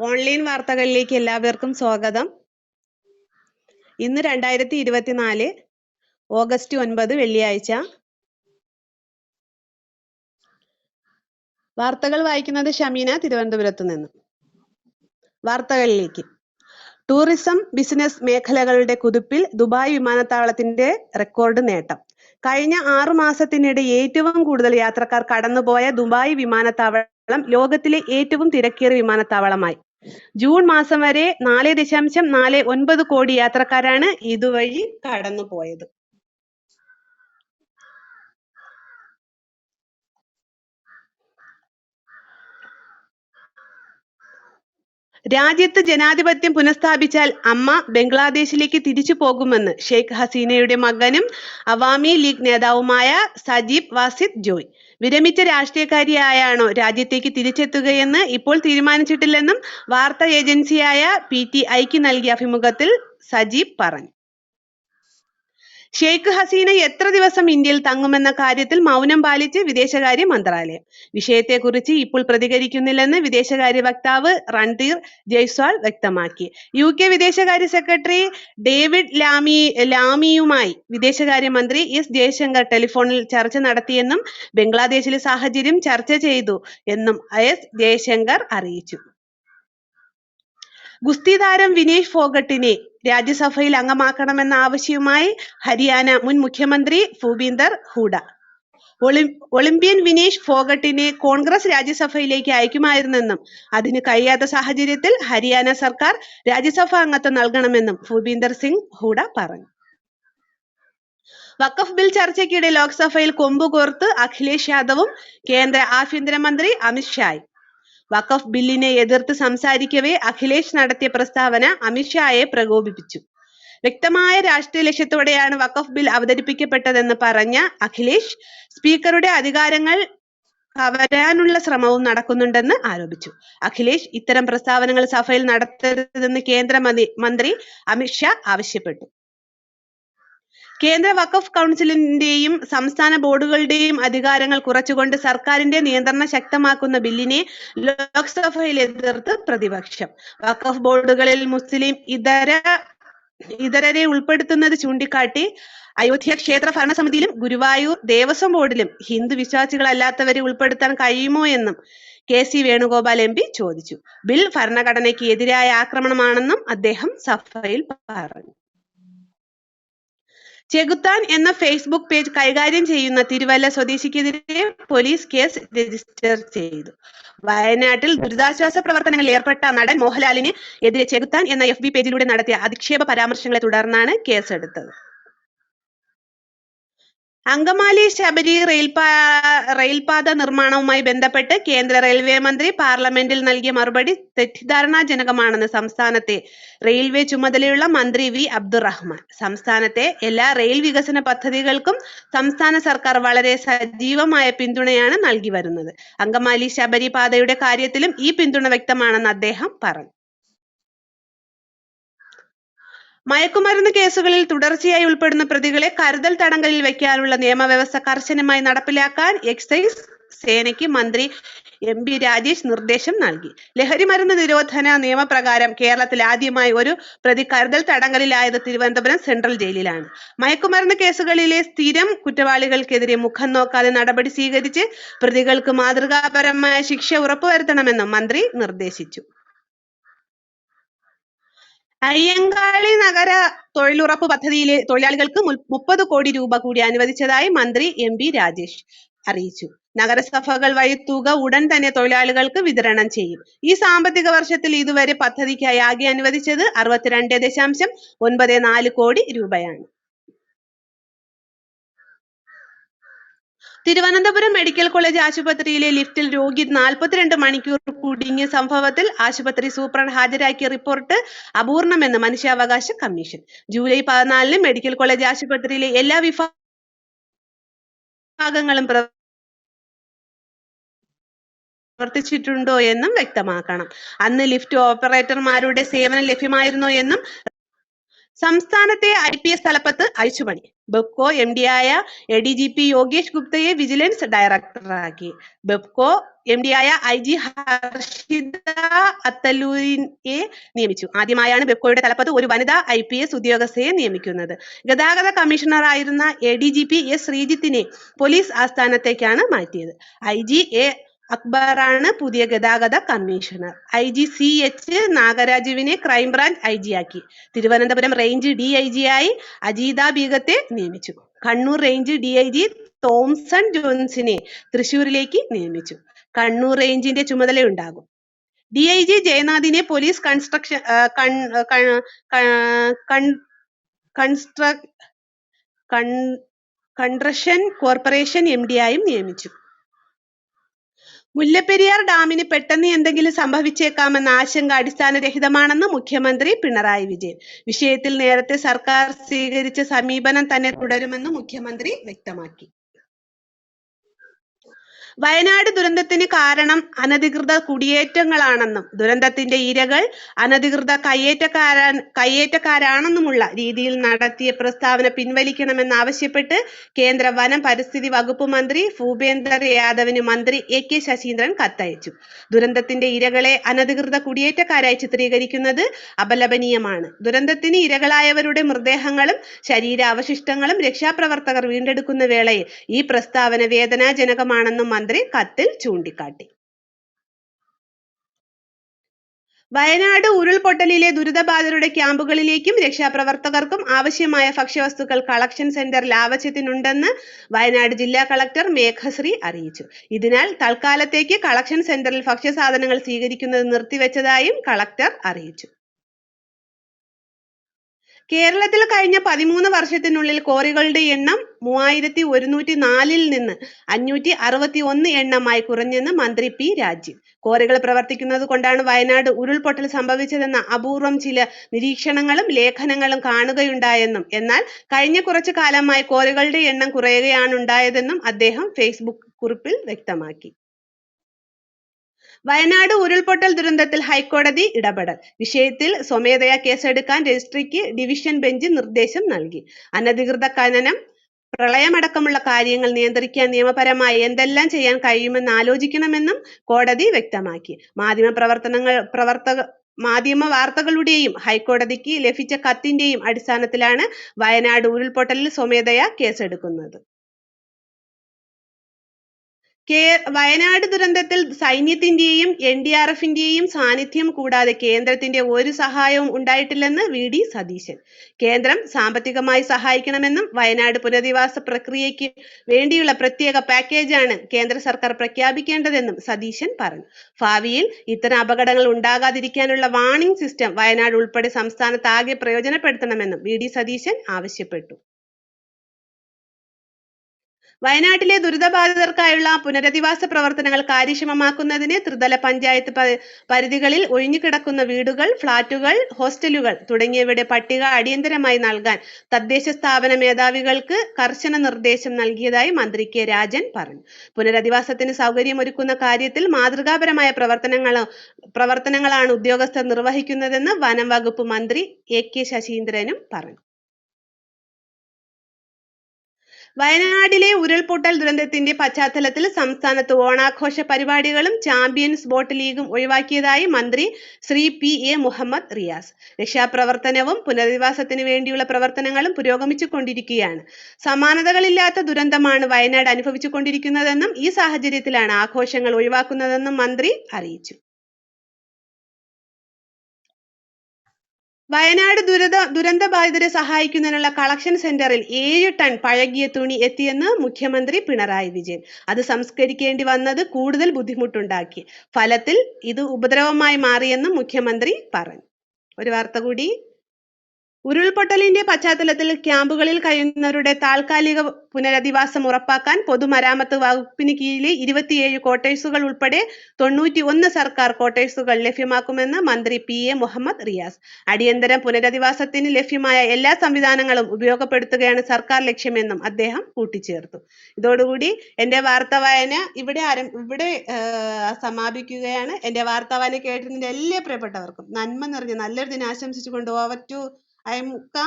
Online വാർത്തകളിലേക്ക് എല്ലാവർക്കും സ്വാഗതം. ഇന്ന് രണ്ടായിരത്തി ഇരുപത്തിനാല് ഓഗസ്റ്റ് ഒൻപത് വെള്ളിയാഴ്ച. വാർത്തകൾ വായിക്കുന്നത് ഷമീന തിരുവനന്തപുരത്ത് നിന്ന്. വാർത്തകളിലേക്ക്. ടൂറിസം ബിസിനസ് മേഖലകളുടെ കുതിപ്പിൽ ദുബായ് വിമാനത്താവളത്തിന്റെ റെക്കോർഡ് നേട്ടം. കഴിഞ്ഞ ആറു മാസത്തിനിടെ ഏറ്റവും കൂടുതൽ യാത്രക്കാർ കടന്നുപോയ ദുബായ് വിമാനത്താവളം ലോകത്തിലെ ഏറ്റവും തിരക്കേറിയ വിമാനത്താവളമായി. ജൂൺ മാസം വരെ നാല് ദശാംശം നാല് ഒൻപത് കോടി യാത്രക്കാരാണ് ഇതുവഴി കടന്നുപോയത്. രാജ്യത്ത് ജനാധിപത്യം പുനഃസ്ഥാപിച്ചാൽ അമ്മ ബംഗ്ലാദേശിലേക്ക് തിരിച്ചു പോകുമെന്ന് ഷെയ്ഖ് ഹസീനയുടെ മകനും അവാമി ലീഗ് നേതാവുമായ സജീബ് വാസിദ് ജോയ്. വിരമിച്ച രാഷ്ട്രീയക്കാരിയായാണോ രാജ്യത്തേക്ക് തിരിച്ചെത്തുകയെന്ന് ഇപ്പോൾ തീരുമാനിച്ചിട്ടില്ലെന്നും വാർത്താ ഏജൻസിയായ പി ടി ഐക്ക് നൽകിയ അഭിമുഖത്തിൽ സജീബ് പറഞ്ഞു. ഷെയ്ഖ് ഹസീന എത്ര ദിവസം ഇന്ത്യയിൽ തങ്ങുമെന്ന കാര്യത്തിൽ മൗനം പാലിച്ച് വിദേശകാര്യ മന്ത്രാലയം. വിഷയത്തെക്കുറിച്ച് ഇപ്പോൾ പ്രതികരിക്കുന്നില്ലെന്ന് വിദേശകാര്യ വക്താവ് റൺധീർ ജയ്സ്വാൾ വ്യക്തമാക്കി. യു കെ വിദേശകാര്യ സെക്രട്ടറി ഡേവിഡ് ലാമി ലാമിയുമായി വിദേശകാര്യമന്ത്രി എസ് ജയശങ്കർ ടെലിഫോണിൽ ചർച്ച നടത്തിയെന്നും ബംഗ്ലാദേശിലെ സാഹചര്യം ചർച്ച ചെയ്തു എന്നും എസ് ജയശങ്കർ അറിയിച്ചു. ഗുസ്തി താരം വിനേഷ് ഫോഗട്ടിനെ രാജ്യസഭയിൽ അംഗമാക്കണമെന്ന ആവശ്യവുമായി ഹരിയാന മുൻ മുഖ്യമന്ത്രി ഭൂപീന്ദർ ഹൂഡ. ഒളിമ്പ്യൻ വിനേഷ് ഫോഗട്ടിനെ കോൺഗ്രസ് രാജ്യസഭയിലേക്ക് അയക്കുമായിരുന്നെന്നും അതിന് കഴിയാത്ത സാഹചര്യത്തിൽ ഹരിയാന സർക്കാർ രാജ്യസഭാ അംഗത്വം നൽകണമെന്നും ഭൂപീന്ദർ സിംഗ് ഹൂഡ പറഞ്ഞു. വഖഫ് ബിൽ ചർച്ചയ്ക്കിടെ ലോക്സഭയിൽ കൊമ്പുകോർത്ത് അഖിലേഷ് യാദവും കേന്ദ്ര ആഭ്യന്തരമന്ത്രി അമിത് ഷായും. വഖഫ് ബില്ലിനെ എതിർത്ത് സംസാരിക്കവേ അഖിലേഷ് നടത്തിയ പ്രസ്താവന അമിത്ഷായെ പ്രകോപിപ്പിച്ചു. വ്യക്തമായ രാഷ്ട്രീയ ലക്ഷ്യത്തോടെയാണ് വഖഫ് ബിൽ അവതരിപ്പിക്കപ്പെട്ടതെന്ന് പറഞ്ഞ അഖിലേഷ് സ്പീക്കറുടെ അധികാരങ്ങൾ കവരാനുള്ള ശ്രമവും നടക്കുന്നുണ്ടെന്ന് ആരോപിച്ചു. അഖിലേഷ് ഇത്തരം പ്രസ്താവനകൾ സഭയിൽ നടത്തരുതെന്ന് കേന്ദ്ര മന്ത്രി അമിത്ഷാ ആവശ്യപ്പെട്ടു. കേന്ദ്ര വഖഫ് കൗൺസിലിന്റെയും സംസ്ഥാന ബോർഡുകളുടെയും അധികാരങ്ങൾ കുറച്ചുകൊണ്ട് സർക്കാരിന്റെ നിയന്ത്രണം ശക്തമാക്കുന്ന ബില്ലിനെ ലോക്സഭയിൽ എതിർത്ത് പ്രതിപക്ഷം. വഖഫ് ബോർഡുകളിൽ മുസ്ലിം ഇതര ഇതരരെ ഉൾപ്പെടുത്തുന്നത് ചൂണ്ടിക്കാട്ടി അയോധ്യ ക്ഷേത്ര ഭരണസമിതിയിലും ഗുരുവായൂർ ദേവസ്വം ബോർഡിലും ഹിന്ദു വിശ്വാസികളല്ലാത്തവരെ ഉൾപ്പെടുത്താൻ കഴിയുമോ എന്നും K C Venugopal M P ചോദിച്ചു. ബിൽ ഭരണഘടനയ്ക്ക് എതിരായ ആക്രമണമാണെന്നും അദ്ദേഹം സഭയിൽ പറഞ്ഞു. ചെകുത്താൻ എന്ന ഫേസ്ബുക്ക് പേജ് കൈകാര്യം ചെയ്യുന്ന തിരുവല്ല സ്വദേശിക്കെതിരെ പോലീസ് കേസ് രജിസ്റ്റർ ചെയ്തു. വയനാട്ടിൽ ദുരിതാശ്വാസ പ്രവർത്തനങ്ങളിൽ ഏർപ്പെട്ട നടൻ മോഹൻലാലിന് എതിരെ ചെകുത്താൻ എന്ന എഫ് പേജിലൂടെ നടത്തിയ അധിക്ഷേപ പരാമർശങ്ങളെ തുടർന്നാണ് കേസെടുത്തത് അങ്കമാലി ശബരി റെയിൽപാ റെയിൽപാത നിർമ്മാണവുമായി ബന്ധപ്പെട്ട് കേന്ദ്ര റെയിൽവേ മന്ത്രി പാർലമെന്റിൽ നൽകിയ മറുപടി തെറ്റിദ്ധാരണാജനകമാണെന്ന് സംസ്ഥാനത്തെ റെയിൽവേ ചുമതലയുള്ള മന്ത്രി വി അബ്ദുറഹ്മാൻ. സംസ്ഥാനത്തെ എല്ലാ റെയിൽ വികസന പദ്ധതികൾക്കും സംസ്ഥാന സർക്കാർ വളരെ സജീവമായ പിന്തുണയാണ് നൽകി വരുന്നത്. അങ്കമാലി ശബരി പാതയുടെ കാര്യത്തിലും ഈ പിന്തുണ വ്യക്തമാണെന്ന് അദ്ദേഹം പറഞ്ഞു. മയക്കുമരുന്ന് കേസുകളിൽ തുടർച്ചയായി ഉൾപ്പെടുന്ന പ്രതികളെ കരുതൽ തടങ്കലിൽ വയ്ക്കാനുള്ള നിയമവ്യവസ്ഥ കർശനമായി നടപ്പിലാക്കാൻ എക്സൈസ് സേനയ്ക്ക് മന്ത്രി എം പി രാജേഷ് നിർദ്ദേശം നൽകി. ലഹരി മരുന്ന് നിരോധന നിയമപ്രകാരം കേരളത്തിൽ ആദ്യമായി ഒരു പ്രതി കരുതൽ തടങ്കലിലായത് തിരുവനന്തപുരം സെൻട്രൽ ജയിലിലാണ്. മയക്കുമരുന്ന് കേസുകളിലെ സ്ഥിരം കുറ്റവാളികൾക്കെതിരെ മുഖം നോക്കാതെ നടപടി സ്വീകരിച്ച് പ്രതികൾക്ക് മാതൃകാപരമായ ശിക്ഷ ഉറപ്പുവരുത്തണമെന്നും മന്ത്രി നിർദ്ദേശിച്ചു. അയ്യങ്കാളി നഗര തൊഴിലുറപ്പ് പദ്ധതിയിലെ തൊഴിലാളികൾക്ക് മുപ്പത് കോടി രൂപ കൂടി അനുവദിച്ചതായി മന്ത്രി എം പി രാജേഷ് അറിയിച്ചു. നഗരസഭകൾ വഴി തുക ഉടൻ തന്നെ തൊഴിലാളികൾക്ക് വിതരണം ചെയ്യും. ഈ സാമ്പത്തിക വർഷത്തിൽ ഇതുവരെ പദ്ധതിക്കായി ആകെ അനുവദിച്ചത് അറുപത്തിരണ്ട് ദശാംശം ഒൻപത് നാല് കോടി രൂപയാണ്. തിരുവനന്തപുരം മെഡിക്കൽ കോളേജ് ആശുപത്രിയിലെ ലിഫ്റ്റിൽ രോഗി നാൽപ്പത്തിരണ്ട് മണിക്കൂർ കുടുങ്ങിയ സംഭവത്തിൽ ആശുപത്രി സൂപ്രണ്ട് ഹാജരാക്കിയ റിപ്പോർട്ട് അപൂർണമെന്ന് മനുഷ്യാവകാശ കമ്മീഷൻ. ജൂലൈ പതിനാലിന് മെഡിക്കൽ കോളേജ് ആശുപത്രിയിലെ എല്ലാ വിഭാഗങ്ങളും പ്രവർത്തിച്ചിട്ടുണ്ടോ എന്നും വ്യക്തമാക്കണം. അന്ന് ലിഫ്റ്റ് ഓപ്പറേറ്റർമാരുടെ സേവനം ലഭ്യമായിരുന്നോ എന്നും സംസ്ഥാനത്തെ ഐ പി എസ് തലപ്പത്ത് അഴിച്ചുപണി. ബെപ്കോ എം ഡി ആയ A D G P Yogesh ഗുപ്തയെ vigilance ഡയറക്ടറാക്കി. ബെപ്കോ എം ഡി ആയ ഐ ജി ഹർഷിത അത്തല്ലൂരിനെ നിയമിച്ചു. ആദ്യമായാണ് ബെപ്കോയുടെ തലപ്പത്ത് ഒരു വനിതാ ഐ പി എസ് ഉദ്യോഗസ്ഥയെ നിയമിക്കുന്നത്. ഗതാഗത കമ്മീഷണറായിരുന്ന A D G P S ശ്രീജിത്തിനെ police ആസ്ഥാനത്തേക്കാണ് മാറ്റിയത്. ഐ ജി എ അക്ബറാണ് പുതിയ ഗതാഗത commissioner. I G C H നാഗരാജുവിനെ ക്രൈംബ്രാഞ്ച് ഐ ജി ആക്കി. Thiruvananthapuram range D I G ആയി അജീത ബീഗത്തെ നിയമിച്ചു. Kannur range D I G Thomson ജോൺസിനെ തൃശൂരിലേക്ക് നിയമിച്ചു. കണ്ണൂർ റേഞ്ചിന്റെ ചുമതലയുണ്ടാകും D I G ജയനാഥിനെ police construction construct construction corporation M D ആയും നിയമിച്ചു. മുല്ലപ്പെരിയാർ ഡാമിന് പെട്ടെന്ന് എന്തെങ്കിലും സംഭവിച്ചേക്കാമെന്ന ആശങ്ക അടിസ്ഥാനരഹിതമാണെന്ന് മുഖ്യമന്ത്രി പിണറായി വിജയൻ. വിഷയത്തിൽ നേരത്തെ സർക്കാർ സ്വീകരിച്ച സമീപനം തന്നെ തുടരുമെന്ന് മുഖ്യമന്ത്രി വ്യക്തമാക്കി. വയനാട് ദുരന്തത്തിന് കാരണം അനധികൃത കുടിയേറ്റങ്ങളാണെന്നും ദുരന്തത്തിന്റെ ഇരകൾ അനധികൃത കയ്യേറ്റക്കാരാ കയ്യേറ്റക്കാരാണെന്നുമുള്ള രീതിയിൽ നടത്തിയ പ്രസ്താവന പിൻവലിക്കണമെന്ന് ആവശ്യപ്പെട്ട് കേന്ദ്ര വനം പരിസ്ഥിതി വകുപ്പ് മന്ത്രി ഭൂപേന്ദർ യാദവിന് മന്ത്രി എ കെ ശശീന്ദ്രൻ കത്തയച്ചു. ദുരന്തത്തിന്റെ ഇരകളെ അനധികൃത കുടിയേറ്റക്കാരായി ചിത്രീകരിക്കുന്നത് അപലപനീയമാണ്. ദുരന്തത്തിന് ഇരകളായവരുടെ മൃതദേഹങ്ങളും ശരീരാവശിഷ്ടങ്ങളും രക്ഷാപ്രവർത്തകർ വീണ്ടെടുക്കുന്ന വേളയിൽ ഈ പ്രസ്താവന വേദനാജനകമാണെന്നും മന്ത്രി കത്തിൽ ചൂണ്ടിക്കാട്ടി. വയനാട് ഉരുൾപൊട്ടലിലെ ദുരിതബാധിതരുടെ ക്യാമ്പുകളിലേക്കും രക്ഷാപ്രവർത്തകർക്കും ആവശ്യമായ ഭക്ഷ്യവസ്തുക്കൾ കളക്ഷൻ സെന്ററിൽ ആവശ്യത്തിനുണ്ടെന്ന് വയനാട് ജില്ലാ കളക്ടർ മേഘശ്രീ അറിയിച്ചു. ഇതിനാൽ തൽക്കാലത്തേക്ക് കളക്ഷൻ സെന്ററിൽ ഭക്ഷ്യസാധനങ്ങൾ സ്വീകരിക്കുന്നത് നിർത്തിവെച്ചതായും കളക്ടർ അറിയിച്ചു. കേരളത്തിൽ കഴിഞ്ഞ പതിമൂന്ന് വർഷത്തിനുള്ളിൽ കോറികളുടെ എണ്ണം മൂവായിരത്തി ഒരുന്നൂറ്റി നാലിൽ നിന്ന് അഞ്ഞൂറ്റി അറുപത്തി ഒന്ന് എണ്ണമായി കുറഞ്ഞെന്ന് മന്ത്രി പി രാജീവ്. കോറികൾ പ്രവർത്തിക്കുന്നത് കൊണ്ടാണ് വയനാട് ഉരുൾപൊട്ടൽ സംഭവിച്ചതെന്ന അപൂർവം ചില നിരീക്ഷണങ്ങളും ലേഖനങ്ങളും കാണുകയുണ്ടായെന്നും എന്നാൽ കഴിഞ്ഞ കുറച്ചു കാലമായി കോറികളുടെ എണ്ണം കുറയുകയാണ് ഉണ്ടായതെന്നും അദ്ദേഹം ഫേസ്ബുക്ക് കുറിപ്പിൽ വ്യക്തമാക്കി. വയനാട് ഉരുൾപൊട്ടൽ ദുരന്തത്തിൽ ഹൈക്കോടതി ഇടപെടൽ. വിഷയത്തിൽ സ്വമേധയാ കേസെടുക്കാൻ രജിസ്ട്രിക്ക് ഡിവിഷൻ ബെഞ്ച് നിർദ്ദേശം നൽകി. അനധികൃത ഖനനം പ്രളയമടക്കമുള്ള കാര്യങ്ങൾ നിയന്ത്രിക്കാൻ നിയമപരമായി എന്തെല്ലാം ചെയ്യാൻ കഴിയുമെന്ന് ആലോചിക്കണമെന്നും കോടതി വ്യക്തമാക്കി. മാധ്യമ പ്രവർത്തനങ്ങൾ പ്രവർത്തക മാധ്യമ വാർത്തകളുടെയും ഹൈക്കോടതിക്ക് ലഭിച്ച കത്തിന്റെയും അടിസ്ഥാനത്തിലാണ് വയനാട് ഉരുൾപൊട്ടലിൽ സ്വമേധയാ കേസെടുക്കുന്നത്. കേ വയനാട് ദുരന്തത്തിൽ സൈന്യത്തിന്റെയും എൻ ഡി ആർ എഫിന്റെയും സാന്നിധ്യം കൂടാതെ കേന്ദ്രത്തിന്റെ ഒരു സഹായവും ഉണ്ടായിട്ടില്ലെന്ന് വി ഡി സതീശൻ. കേന്ദ്രം സാമ്പത്തികമായി സഹായിക്കണമെന്നും വയനാട് പുനരധിവാസ പ്രക്രിയയ്ക്ക് വേണ്ടിയുള്ള പ്രത്യേക പാക്കേജാണ് കേന്ദ്ര സർക്കാർ പ്രഖ്യാപിക്കേണ്ടതെന്നും സതീശൻ പറഞ്ഞു. ഭാവിയിൽ ഇത്തരം അപകടങ്ങൾ ഉണ്ടാകാതിരിക്കാനുള്ള വാണിംഗ് സിസ്റ്റം വയനാട് ഉൾപ്പെടെ സംസ്ഥാനത്താകെ പ്രയോജനപ്പെടുത്തണമെന്നും വി ഡി സതീശൻ ആവശ്യപ്പെട്ടു. വയനാട്ടിലെ ദുരിതബാധിതർക്കായുള്ള പുനരധിവാസ പ്രവർത്തനങ്ങൾ കാര്യക്ഷമമാക്കുന്നതിന് ത്രിതല പഞ്ചായത്ത് പരിധികളിൽ ഒഴിഞ്ഞുകിടക്കുന്ന വീടുകൾ ഫ്ളാറ്റുകൾ ഹോസ്റ്റലുകൾ തുടങ്ങിയവയുടെ പട്ടിക അടിയന്തരമായി നൽകാൻ തദ്ദേശ സ്ഥാപന മേധാവികൾക്ക് കർശന നിർദ്ദേശം നൽകിയതായി മന്ത്രി കെ രാജൻ പറഞ്ഞു. പുനരധിവാസത്തിന് സൗകര്യമൊരുക്കുന്ന കാര്യത്തിൽ മാതൃകാപരമായ പ്രവർത്തനങ്ങൾ പ്രവർത്തനങ്ങളാണ് ഉദ്യോഗസ്ഥർ നിർവഹിക്കുന്നതെന്ന് വനം വകുപ്പ് മന്ത്രി എ കെ ശശീന്ദ്രനും പറഞ്ഞു. വയനാട്ടിലെ ഉരുൾപൊട്ടൽ ദുരന്തത്തിന്റെ പശ്ചാത്തലത്തിൽ സംസ്ഥാനത്ത് ഓണാഘോഷ പരിപാടികളും ചാമ്പ്യൻസ് ബോട്ട് ലീഗും ഒഴിവാക്കിയതായി മന്ത്രി ശ്രീ പി എ മുഹമ്മദ് റിയാസ്. രക്ഷാപ്രവർത്തനവും പുനരധിവാസത്തിന് വേണ്ടിയുള്ള പ്രവർത്തനങ്ങളും പുരോഗമിച്ചുകൊണ്ടിരിക്കുകയാണ്. സമാനതകളില്ലാത്ത ദുരന്തമാണ് വയനാട് അനുഭവിച്ചുകൊണ്ടിരിക്കുന്നതെന്നും ഈ സാഹചര്യത്തിലാണ് ആഘോഷങ്ങൾ ഒഴിവാക്കുന്നതെന്നും മന്ത്രി അറിയിച്ചു. വയനാട് ദുരിത ദുരന്ത ബാധിതരെ സഹായിക്കുന്നതിനുള്ള കളക്ഷൻ സെന്ററിൽ ഏഴ് ടൺ പഴകിയ തുണി എത്തിയെന്ന് മുഖ്യമന്ത്രി പിണറായി വിജയൻ. അത് സംസ്കരിക്കേണ്ടി വന്നത് കൂടുതൽ ബുദ്ധിമുട്ടുണ്ടാക്കി. ഫലത്തിൽ ഇത് ഉപദ്രവമായി മാറിയെന്നും മുഖ്യമന്ത്രി പറഞ്ഞു. ഒരു വാർത്ത കൂടി. ഉരുൾപൊട്ടലിന്റെ പശ്ചാത്തലത്തിൽ ക്യാമ്പുകളിൽ കഴിയുന്നവരുടെ താൽക്കാലിക പുനരധിവാസം ഉറപ്പാക്കാൻ പൊതുമരാമത്ത് വകുപ്പിന് കീഴിലെ ഇരുപത്തിയേഴ് ക്വാർട്ടേഴ്സുകൾ ഉൾപ്പെടെ തൊണ്ണൂറ്റി ഒന്ന് സർക്കാർ ക്വാർട്ടേഴ്സുകൾ ലഭ്യമാക്കുമെന്ന് മന്ത്രി പി എ മുഹമ്മദ് റിയാസ്. അടിയന്തര പുനരധിവാസത്തിന് ലഭ്യമായ എല്ലാ സംവിധാനങ്ങളും ഉപയോഗപ്പെടുത്തുകയാണ് സർക്കാർ ലക്ഷ്യമെന്നും അദ്ദേഹം കൂട്ടിച്ചേർത്തു. ഇതോടുകൂടി എന്റെ വാർത്ത വായന ഇവിടെ ഇവിടെ സമാപിക്കുകയാണ്. എന്റെ വാർത്ത വായന കേട്ടതിന്റെ എല്ലാ പ്രിയപ്പെട്ടവർക്കും നന്മ നിറഞ്ഞ നല്ലൊരു ദിനം ആശംസിച്ചുകൊണ്ട് ഓവർ ടു है मुक्का।